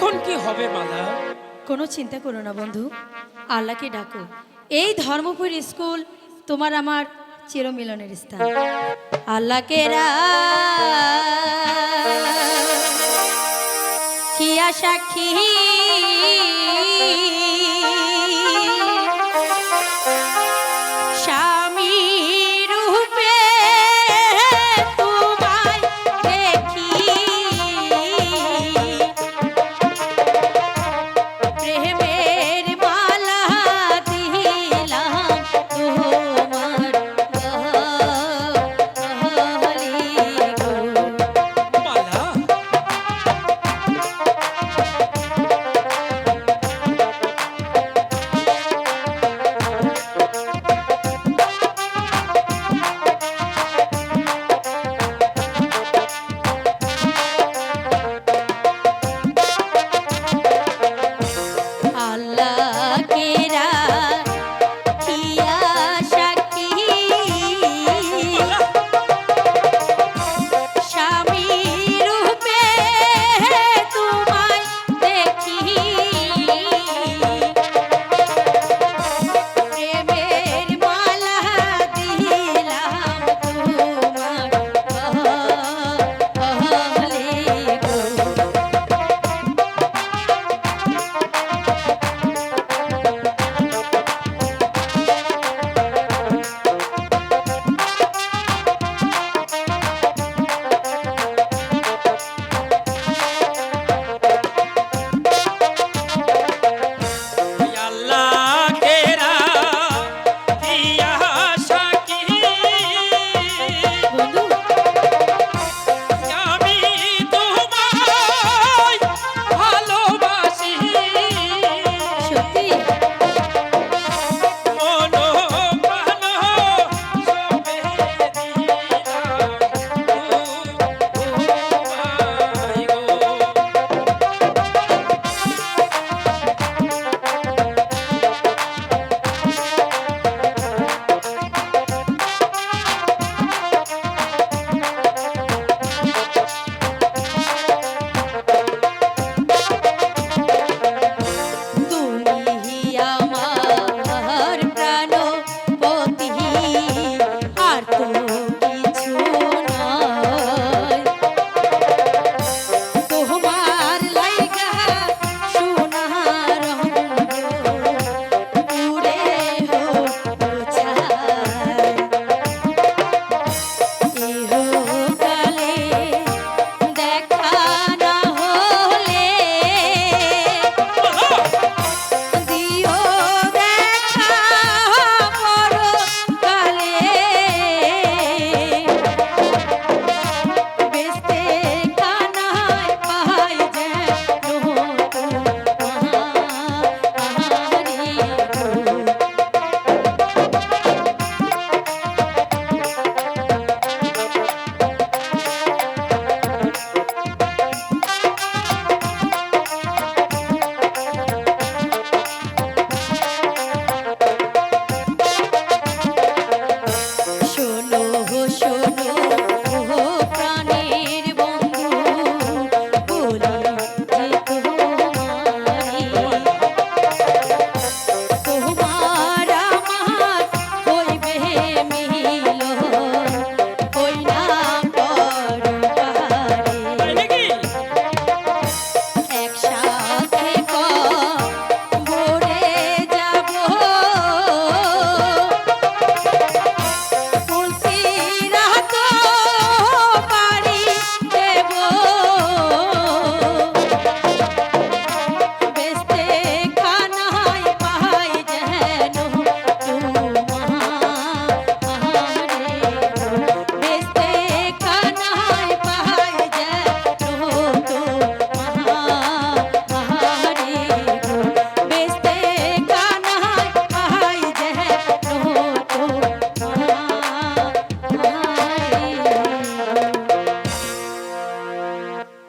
এখন কি হবে, মালা? কোনো চিন্তা করো না, বন্ধু। আল্লাহকে ডাকো। এই ধর্মপুর স্কুল তোমার আমার চিরমিলনের স্থান। আল্লাহকে কি সাক্ষী